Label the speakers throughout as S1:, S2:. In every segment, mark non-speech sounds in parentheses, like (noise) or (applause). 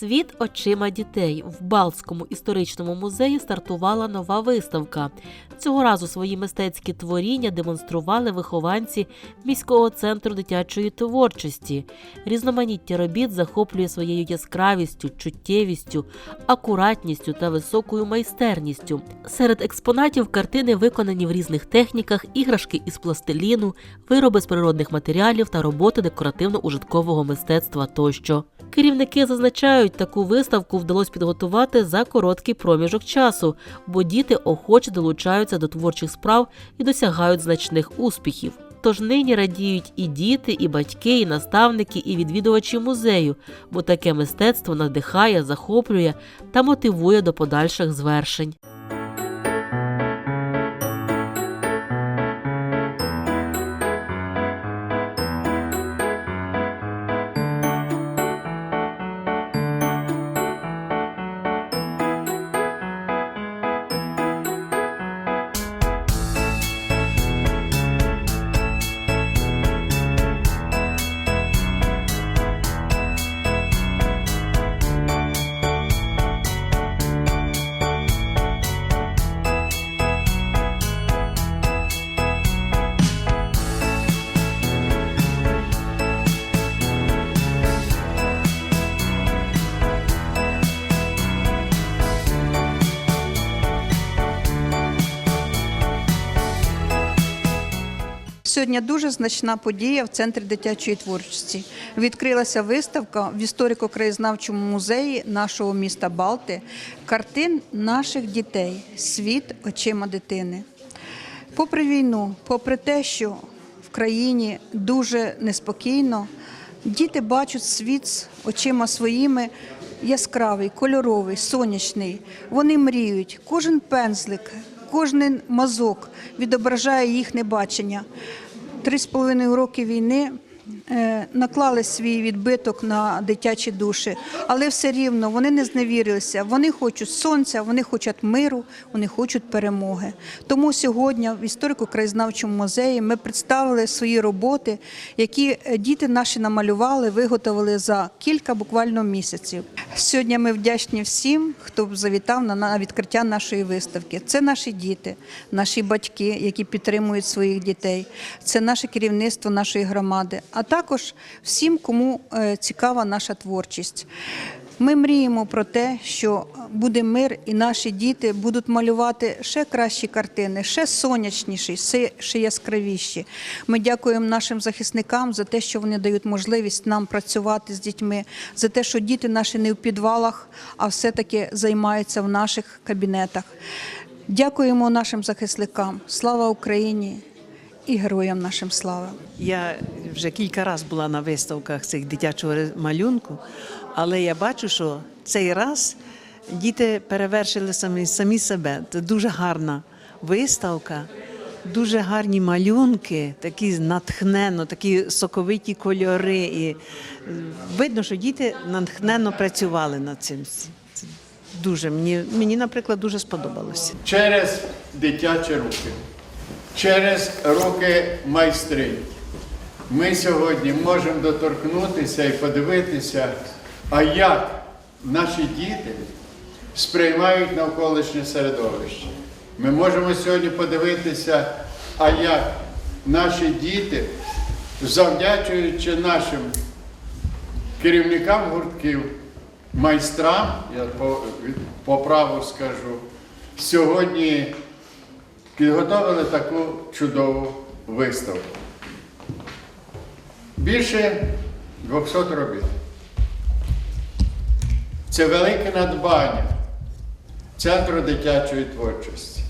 S1: Світ очима дітей в Балтському історичному музеї стартувала нова виставка. Цього разу свої мистецькі творіння демонстрували вихованці міського центру дитячої творчості. Різноманіття робіт захоплює своєю яскравістю, чуттєвістю, акуратністю та високою майстерністю. Серед експонатів картини виконані в різних техніках, іграшки із пластиліну, вироби з природних матеріалів та роботи декоративно-ужиткового мистецтва тощо. Керівники зазначають, таку виставку вдалося підготувати за короткий проміжок часу, бо діти охоче долучаються до творчих справ і досягають значних успіхів. Тож нині радіють і діти, і батьки, і наставники, і відвідувачі музею, бо таке мистецтво надихає, захоплює та мотивує до подальших звершень.
S2: Сьогодні дуже значна подія в центрі дитячої творчості. Відкрилася виставка в історико-краєзнавчому музеї нашого міста Балти картин наших дітей Світ очима дитини. Попри війну, попри те, що в країні дуже неспокійно, діти бачать світ очима своїми яскравий, кольоровий, сонячний. Вони мріють. Кожен пензлик, кожен мазок відображає їхнє бачення. Три з половиною роки війни наклали свій відбиток на дитячі душі, але все рівно вони не зневірилися. Вони хочуть сонця, вони хочуть миру, вони хочуть перемоги. Тому сьогодні в історико-краєзнавчому музеї ми представили свої роботи, які е, діти наші намалювали, виготовили за кілька буквально місяців. Сьогодні ми вдячні всім, хто завітав на- відкриття нашої виставки. Це наші діти, наші батьки, які підтримують своїх дітей. Це наше керівництво нашої громади, а також всім, кому е, цікава наша творчість. Ми мріємо про те, що буде мир, і наші діти будуть малювати ще кращі картини, ще сонячніші, ще- яскравіші. Ми дякуємо нашим захисникам за те, що вони дають можливість нам працювати з дітьми, за те, що діти наші не в підвалах, а все-таки займаються в наших кабінетах. Дякуємо нашим захисникам. Слава Україні і героям нашим слава!
S3: Я вже кілька разів була на виставках цих дитячого малюнку, але я бачу, що цей раз діти перевершили самі, самі себе. Це дуже гарна виставка, дуже гарні малюнки, такі натхненно, такі соковиті кольори. І е, видно, що діти натхненно працювали над цим. Дуже мені, мені, наприклад, дуже сподобалося.
S4: через дитячі руки, через руки майстринь. Ми сьогодні можемо доторкнутися і подивитися, а як наші діти сприймають навколишнє середовище. Ми можемо сьогодні подивитися, а як наші діти, завдячуючи нашим керівникам гуртків, майстрам, я по, по праву скажу, сьогодні підготовили таку чудову виставку. Більше 200 робіт. Це велике надбання Центру дитячої творчості.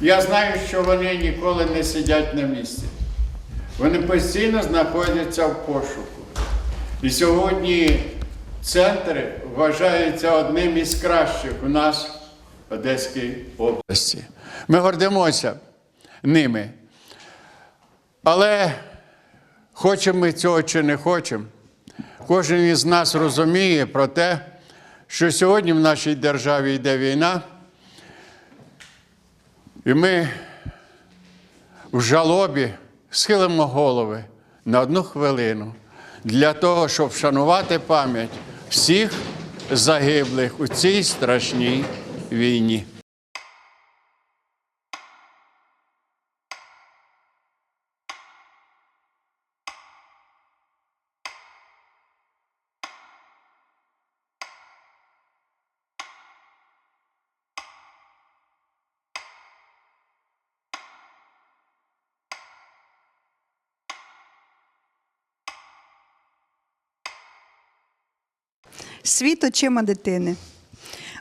S4: Я знаю, що вони ніколи не сидять на місці. Вони постійно знаходяться в пошуку. І сьогодні центр вважається одним із кращих у нас в Одеській області. Ми гордимося ними. Але хочемо ми цього чи не хочемо, кожен із нас розуміє про те, що сьогодні в нашій державі йде війна, і ми в жалобі схилимо голови на одну хвилину для того, щоб вшанувати пам'ять всіх загиблих у цій страшній війні.
S2: Світ очима дитини.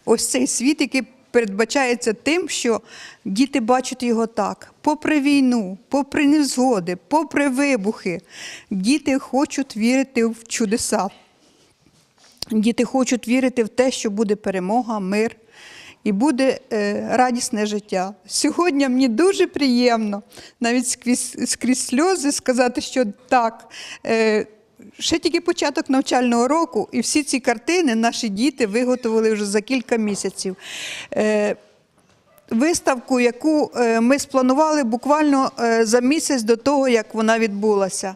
S2: Ось цей світ, який передбачається тим, що діти бачать його так. Попри війну, попри невзгоди, попри вибухи, діти хочуть вірити в чудеса. Діти хочуть вірити в те, що буде перемога, мир і буде е, радісне життя. Сьогодні мені дуже приємно навіть скрізь, скрізь сльози сказати, що так. Е, Ще тільки початок навчального року, і всі ці картини наші діти виготовили вже за кілька місяців. Е, виставку, яку е, ми спланували буквально е, за місяць до того, як вона відбулася.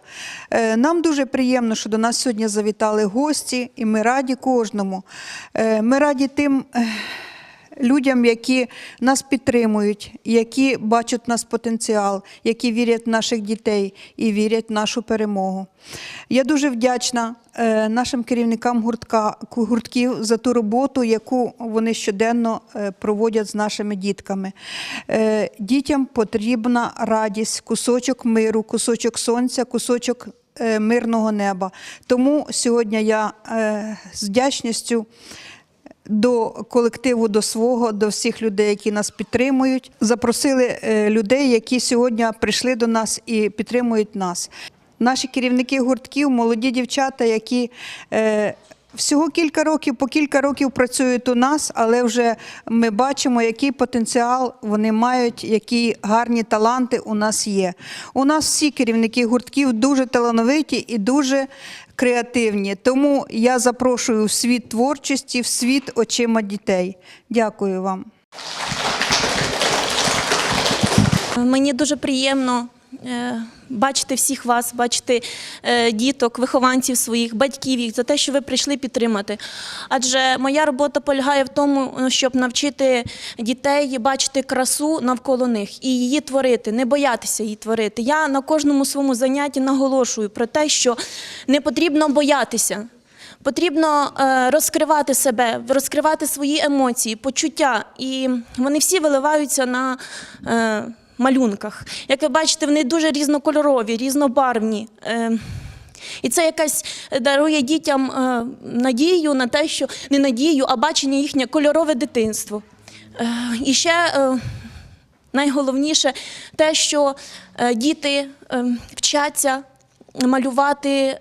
S2: Нам дуже приємно, що до нас сьогодні завітали гості, і ми раді кожному. Ми раді тим. Людям, які нас підтримують, які бачать нас потенціал, які вірять в наших дітей і вірять в нашу перемогу. Я дуже вдячна е, нашим керівникам гуртка, гуртків за ту роботу, яку вони щоденно е, проводять з нашими дітками. Е, Дітям потрібна радість, кусочок миру, кусочок сонця, кусочок мирного неба. Тому сьогодні я з вдячністю до колективу, до свого, до всіх людей, які нас підтримують. Запросили е, людей, які сьогодні прийшли до нас і підтримують нас. Наші керівники гуртків, молоді дівчата, які е, всього кілька років, по кілька років працюють у нас, але вже ми бачимо, який потенціал вони мають, які гарні таланти у нас є. У нас всі керівники гуртків дуже талановиті і дуже креативні. Тому я запрошую в світ творчості, в світ очима дітей. Дякую вам.
S5: Мені дуже приємно бачити всіх вас, бачити е, діток, вихованців своїх, батьків їх за те, що ви прийшли підтримати. Адже моя робота полягає в тому, щоб навчити дітей бачити красу навколо них і її творити, не боятися її творити. Я на кожному своєму занятті наголошую про те, що не потрібно боятися. Потрібно е, розкривати себе, розкривати свої емоції, почуття, і вони всі виливаються на е, малюнках. Як ви бачите, вони дуже різнокольорові, різнобарвні. Е, і це якась дарує дітям е, надію на те, що не надію, а бачення їхнє кольорове дитинство. Е, і ще е, найголовніше те, що е, діти е, вчаться малювати.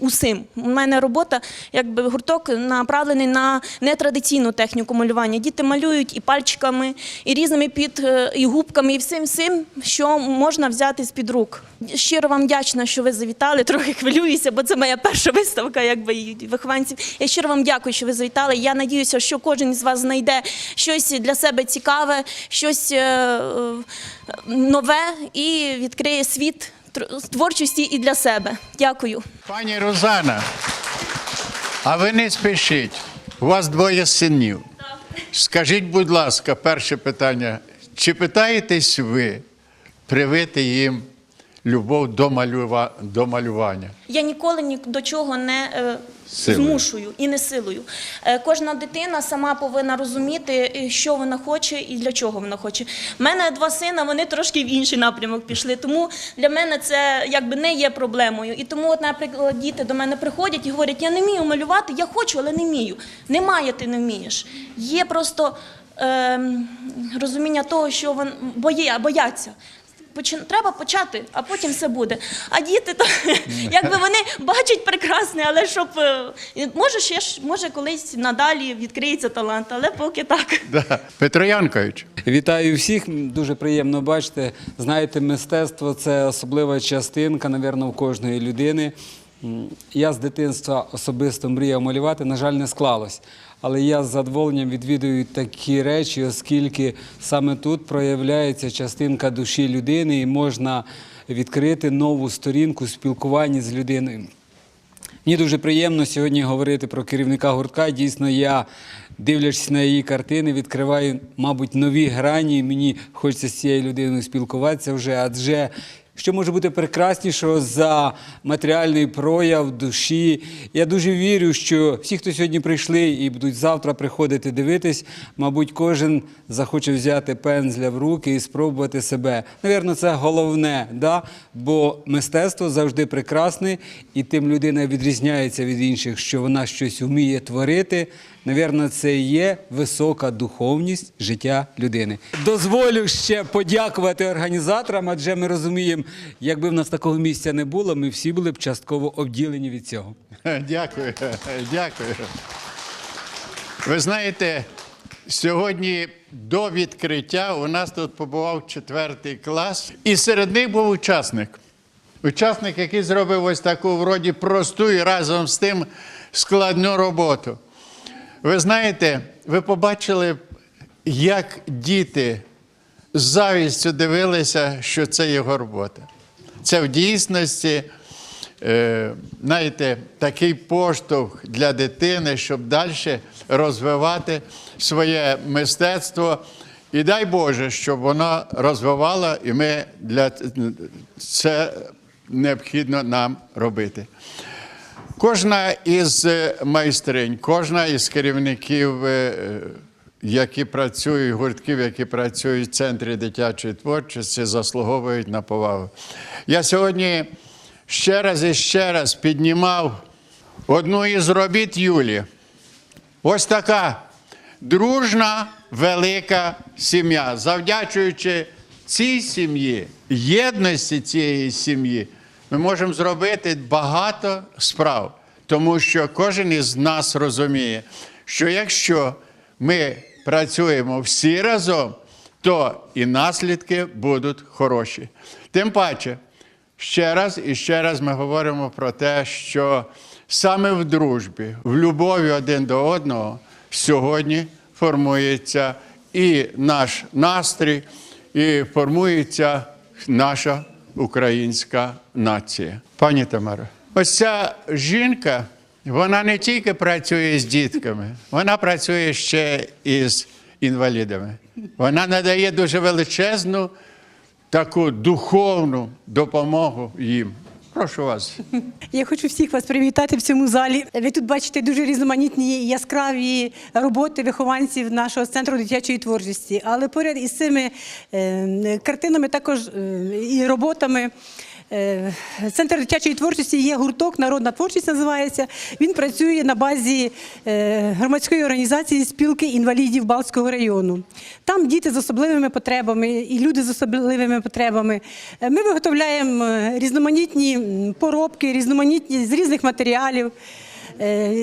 S5: Усім у мене робота, якби гурток направлений на нетрадиційну техніку малювання. Діти малюють і пальчиками, і різними під е, і губками, і всім всім, що можна взяти з під рук. Щиро вам вдячна, що ви завітали. Трохи хвилююся, бо це моя перша виставка, якби вихованців. Я щиро вам дякую, що ви завітали. Я надіюся, що кожен із вас знайде щось для себе цікаве, щось е, е, нове і відкриє світ творчості і для себе. Дякую.
S4: Пані Розана, а ви не спішіть. У вас двоє синів. Скажіть, будь ласка, перше питання. Чи питаєтесь ви привити їм любов до, малюва... до малювання?
S5: Я ніколи ні до чого не е,
S4: Силою.
S5: змушую і не силою. Е, кожна дитина сама повинна розуміти, е, що вона хоче і для чого вона хоче. У мене два сина, вони трошки в інший напрямок пішли. Тому для мене це якби не є проблемою. І тому, от, наприклад, діти до мене приходять і говорять: я не вмію малювати, я хочу, але не вмію. Немає, ти не вмієш. Є просто. ем, Розуміння того, що вони бояться. Почин- Треба почати, а потім все буде. А діти то (laughs) якби вони бачать прекрасне, але щоб е, може ще ж може колись надалі відкриється талант, але поки так. (laughs)
S4: Да. Петро Янкович.
S6: Вітаю всіх. Дуже приємно бачити. Знаєте, мистецтво це особлива частинка, напевно, в кожної людини. Я з дитинства особисто мріяв малювати, на жаль, не склалось. Але я з задоволенням відвідую такі речі, оскільки саме тут проявляється частинка душі людини і можна відкрити нову сторінку в спілкуванні з людиною. Мені дуже приємно сьогодні говорити про керівника гуртка. Дійсно, я, дивлячись на її картини, відкриваю, мабуть, нові грані. Мені хочеться з цією людиною спілкуватися вже, адже що може бути прекраснішого за матеріальний прояв душі. Я дуже вірю, що всі, хто сьогодні прийшли і будуть завтра приходити дивитись, мабуть, кожен захоче взяти пензля в руки і спробувати себе. Навірно, це головне, да? бо мистецтво завжди прекрасне, і тим людина відрізняється від інших, що вона щось вміє творити. Навірно, це і є висока духовність життя людини. Дозволю ще подякувати організаторам, адже ми розуміємо, якби в нас такого місця не було, ми всі були б частково обділені від цього.
S4: Дякую, дякую. Ви знаєте, сьогодні до відкриття у нас тут побував четвертий клас, і серед них був учасник. Учасник, який зробив ось таку вроді просту і разом з тим складну роботу. Ви знаєте, ви побачили, як діти з завістю дивилися, що це його робота. Це в дійсності, е, знаєте, такий поштовх для дитини, щоб далі розвивати своє мистецтво. І дай Боже, щоб воно розвивало, і ми для це необхідно нам робити. Кожна із е, майстринь, кожна із керівників, е, е, які працюють, гуртків, які працюють в центрі дитячої творчості, заслуговують на повагу. Я сьогодні ще раз і ще раз піднімав одну із робіт Юлі. Ось така дружна, велика сім'я. Завдячуючи цій сім'ї, єдності цієї сім'ї, ми можемо зробити багато справ, тому що кожен із нас розуміє, що якщо ми працюємо всі разом, то і наслідки будуть хороші. Тим паче, Ще раз і ще раз ми говоримо про те, що саме в дружбі, в любові один до одного сьогодні формується і наш настрій, і формується наша українська нація. Пані Тамара, ось ця жінка, вона не тільки працює з дітками, вона працює ще і з інвалідами. Вона надає дуже величезну таку духовну допомогу їм. Прошу вас.
S7: Я хочу всіх вас привітати в цьому залі. Ви тут бачите дуже різноманітні яскраві роботи вихованців нашого центру дитячої творчості. Але поряд із цими е, картинами, також е, і роботами. Е, Центр дитячої творчості є гурток, народна творчість називається. Він працює на базі е, громадської організації спілки інвалідів Балтського району. Там діти з особливими потребами і люди з особливими потребами. Е, Ми виготовляємо різноманітні поробки, різноманітні з різних матеріалів.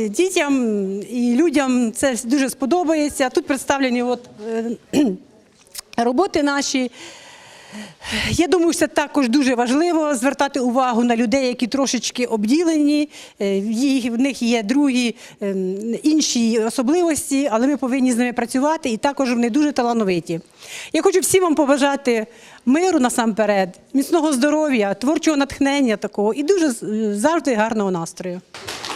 S7: Дітям і людям це дуже сподобається. Тут представлені от, (clears throat) роботи наші. Я думаю, що це також дуже важливо звертати увагу на людей, які трошечки обділені. Е, В них є другі ем, інші особливості, але ми повинні з ними працювати, і також вони дуже талановиті. Я хочу всім вам побажати миру насамперед, міцного здоров'я, творчого натхнення такого і дуже завжди гарного настрою.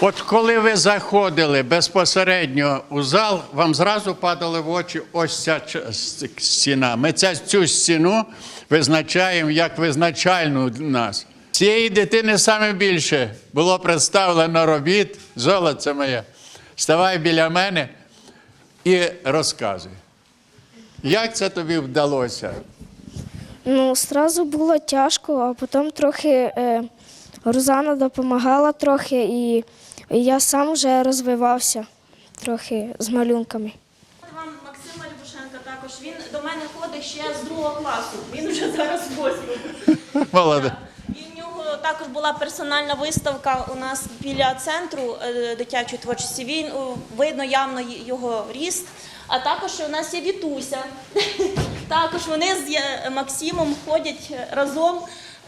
S4: От коли ви заходили безпосередньо у зал, вам зразу падали в очі ось ця стіна. Ми цю стіну визначаємо як визначальну для нас. Цієї дитини саме більше було представлено робіт. Золоце моє, ставай біля мене і розказуй. Як це тобі вдалося?
S8: Ну, сразу було тяжко, а потім трохи е, Розана допомагала трохи, і я сам вже розвивався трохи з малюнками.
S5: Вам Максима Любушенка також. Він до мене ходить ще з другого класу. Він вже зараз в восьмому. (laughs)
S4: Молоде.
S5: І в нього також була персональна виставка у нас біля центру е, дитячої творчості. Він видно явно його ріст. А також у нас є Вітуся. (laughs) Також вони з е, Максимом ходять разом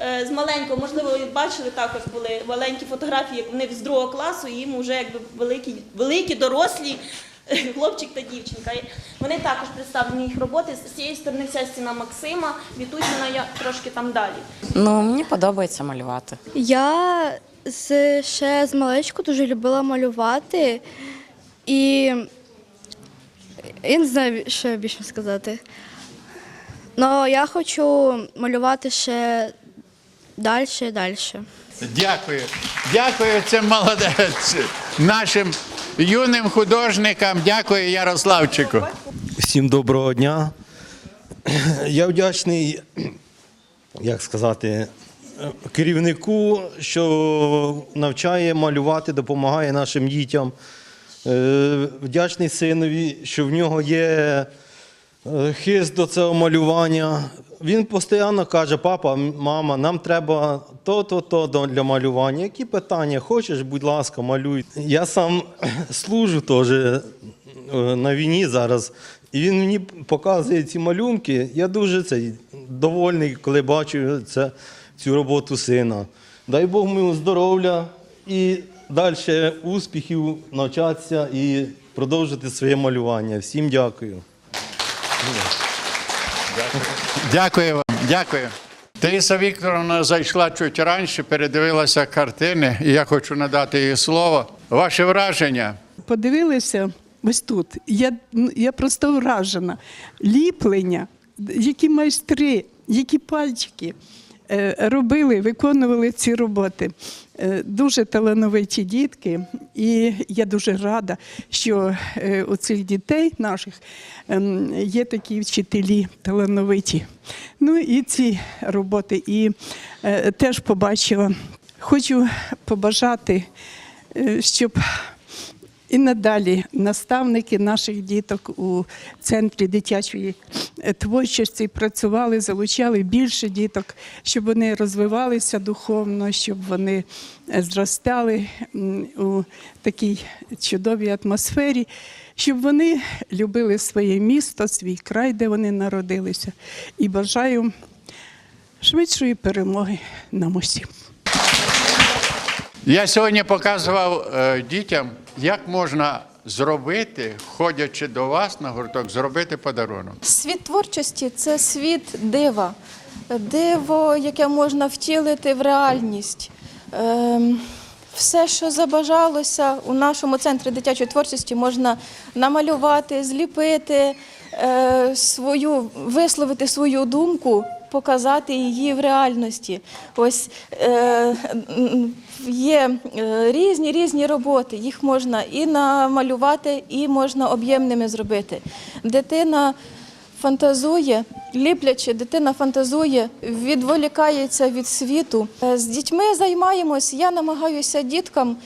S5: е, з маленького. Можливо, ви бачили також були маленькі фотографії, як вони з другого класу, і їм вже якби великі, великі дорослі хлопчик та дівчинка. Вони також представлені їх роботи. З цієї сторони вся стіна Максима, Вітусіна я трошки там далі.
S9: Ну, мені подобається малювати.
S8: Я з, ще з маличку дуже любила малювати. І я не знаю, що більше сказати. Ну, я хочу малювати ще далі і далі.
S4: Дякую. Дякую, це молодець. Нашим юним художникам. Дякую, Ярославчику.
S10: Всім доброго дня. Я вдячний, як сказати, керівнику, що навчає малювати, допомагає нашим дітям. Е, Вдячний синові, що в нього є е, хист до цього малювання. Він постійно каже: папа, мама, нам треба то-то, то для малювання. Які питання хочеш, будь ласка, малюй. Я сам (clears throat) служу теж е, на війні зараз. І він мені показує ці малюнки. Я дуже цей, довольний, коли бачу це, цю роботу сина. Дай Бог йому здоров'я і далі успіхів навчатися і продовжити своє малювання. Всім дякую.
S4: Дякую вам, дякую. Таїса Вікторовна зайшла чуть раніше, передивилася картини, і я хочу надати їй слово. Ваше враження?
S11: подивилися ось тут. Я, я просто вражена. Ліплення, які майстри, які пальчики робили, виконували ці роботи. Е, Дуже талановиті дітки, і я дуже рада, що е, у цих дітей наших ем, є такі вчителі талановиті. Ну і ці роботи, і е, теж побачила. Хочу побажати, е, щоб і надалі наставники наших діток у центрі дитячої е, творчості працювали, залучали більше діток, щоб вони розвивалися духовно, щоб вони е, зростали у такій чудовій атмосфері, щоб вони любили своє місто, свій край, де вони народилися. І бажаю швидшої перемоги нам усім.
S4: Я сьогодні показував е, дітям, як можна зробити, ходячи до вас на гурток, зробити подарунок.
S12: Світ творчості це світ дива, диво, яке можна втілити в реальність. Ем, Все, що забажалося у нашому центрі дитячої творчості, можна намалювати, зліпити, е, свою, висловити свою думку, показати її в реальності. Ось е, є е, різні різні роботи, їх можна і намалювати, і можна об'ємними зробити. Дитина фантазує, ліплячи, дитина фантазує, відволікається від світу. Е, З дітьми займаємось. Я намагаюся діткам.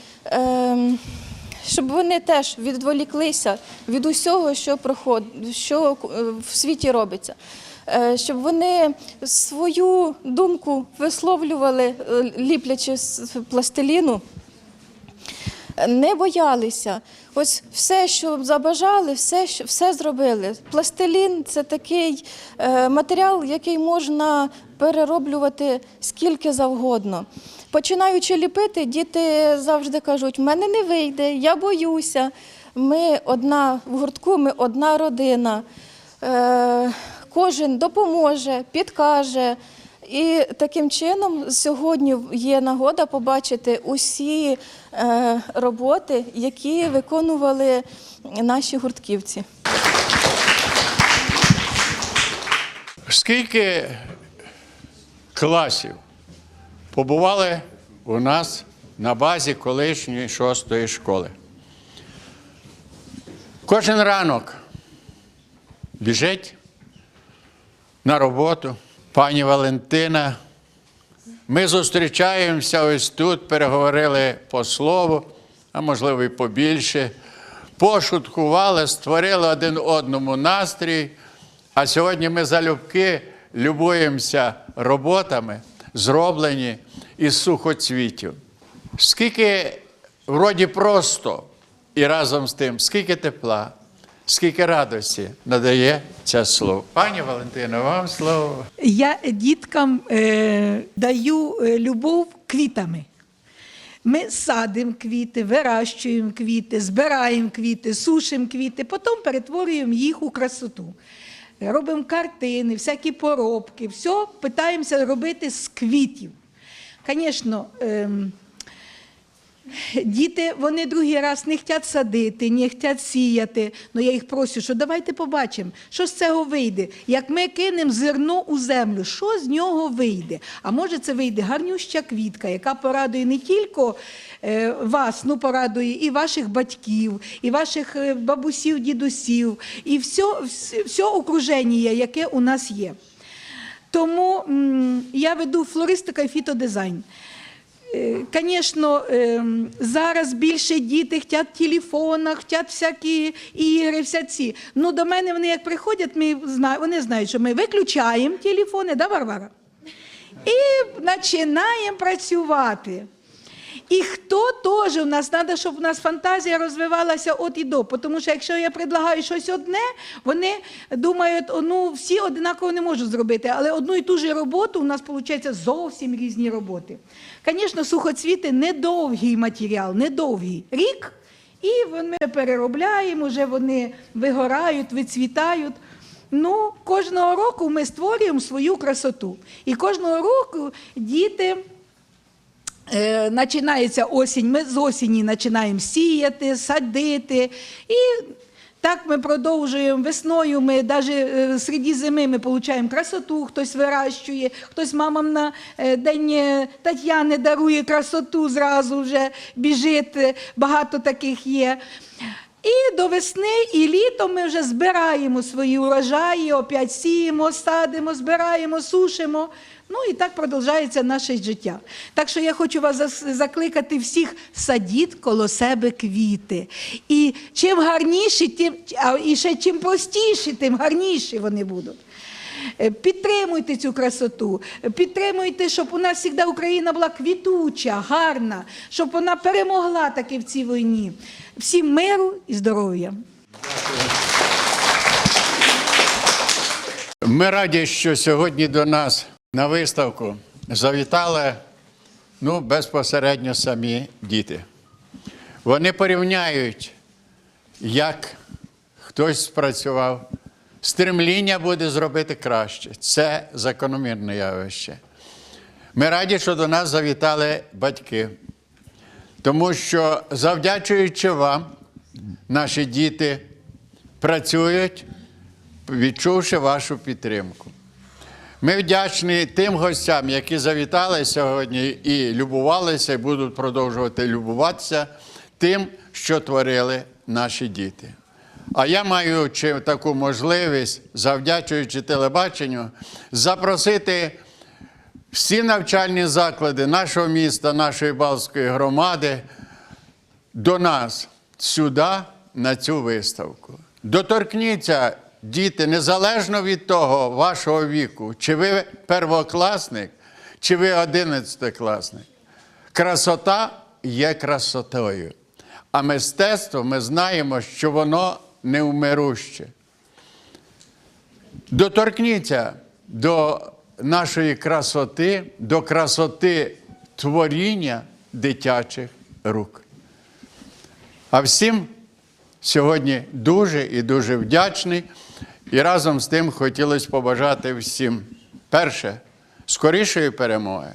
S12: щоб вони теж відволіклися від усього, що проходить, що в світі робиться, щоб вони свою думку висловлювали, е, ліплячи пластиліну, не боялися. Ось все, що забажали, все, що- все зробили. Пластилін це такий е, матеріал, який можна перероблювати скільки завгодно. Починаючи ліпити, діти завжди кажуть: в мене не вийде, я боюся. Ми одна в гуртку, ми одна родина. Е, кожен допоможе, підкаже. І таким чином сьогодні є нагода побачити усі е, роботи, які виконували наші гуртківці.
S4: Скільки класів побували у нас на базі колишньої шостої школи? Кожен ранок біжить на роботу. Пані Валентина. Ми зустрічаємося ось тут, переговорили по слову, а можливо і побільше. Пошуткували, створили один одному настрій. А сьогодні ми залюбки любуємося роботами, зроблені із сухоцвітів. Скільки вроді просто і разом з тим, скільки тепла, скільки радості надає це слово. Пані Валентина, вам слово.
S13: Я діткам е, даю е, любов квітами. Ми садимо квіти, вирощуємо квіти, збираємо квіти, сушимо квіти, потім перетворюємо їх у красоту. Робимо картини, всякі поробки, все питаємося робити з квітів. Звісно, ем, Діти вони другий раз не хочуть садити, не хочуть сіяти. Ну я їх прошу, що давайте побачимо, що з цього вийде. Як ми кинемо зерно у землю, що з нього вийде? А може це вийде гарнюща квітка, яка порадує не тільки е, вас, ну порадує і ваших батьків, і ваших е, бабусів, дідусів, і все, все, окруження, яке у нас є. Тому я веду флористика і фітодизайн. Звісно, зараз більше діти хочуть телефона, хочуть всякі ігри, вся ці. Ну, до мене вони як приходять, ми вони знають, що ми виключаємо телефони, да, Варвара? І починаємо працювати. І хто теж у нас треба, щоб у нас фантазія розвивалася от і до. Тому що якщо я предлагаю щось одне, вони думають, «О, ну всі однаково не можуть зробити, але одну і ту ж роботу у нас виходить зовсім різні роботи. Звісно, сухоцвіти недовгий матеріал, недовгий. Рік, і ми переробляємо, вже вони вигорають, вицвітають. Ну, кожного року ми створюємо свою красоту. І кожного року діти. Е, Починається осінь, ми з осені починаємо сіяти, садити. І так ми продовжуємо весною. Ми навіть серед зими ми отримуємо красоту, хтось вирощує, хтось мамам на е, день е, Тетяни дарує красоту, зразу вже біжить. е, Багато таких є. І до весни і літом ми вже збираємо свої урожаї, опять сіємо, садимо, збираємо, сушимо. Ну і так продовжується наше життя. Так що я хочу вас закликати всіх садіть коло себе квіти. І чим гарніші, тим і ще чим простіші, тим гарніші вони будуть. Е, Підтримуйте цю красоту, підтримуйте, щоб у нас завжди Україна була квітуча, гарна, щоб вона перемогла таки в цій війні. Всім миру і здоров'я.
S4: Ми раді, що сьогодні до нас на виставку завітали ну, безпосередньо самі діти. Вони порівняють, як хтось спрацював. Стремління буде зробити краще. Це закономірне явище. Ми раді, що до нас завітали батьки, тому що, завдячуючи вам, наші діти працюють, відчувши вашу підтримку. Ми вдячні тим гостям, які завітали сьогодні і любувалися, і будуть продовжувати любуватися тим, що творили наші діти. А я маю таку можливість, завдячуючи телебаченню, запросити всі навчальні заклади нашого міста, нашої Балтської громади до нас сюди, на цю виставку. Доторкніться, діти, незалежно від того вашого віку, чи ви первокласник, чи ви одинадцятикласник. Красота є красотою. А мистецтво ми знаємо, що воно невмируще. Доторкніться до нашої красоти, до красоти творіння дитячих рук. А всім сьогодні дуже і дуже вдячний. І разом з тим хотілося побажати всім перше скорішої перемоги.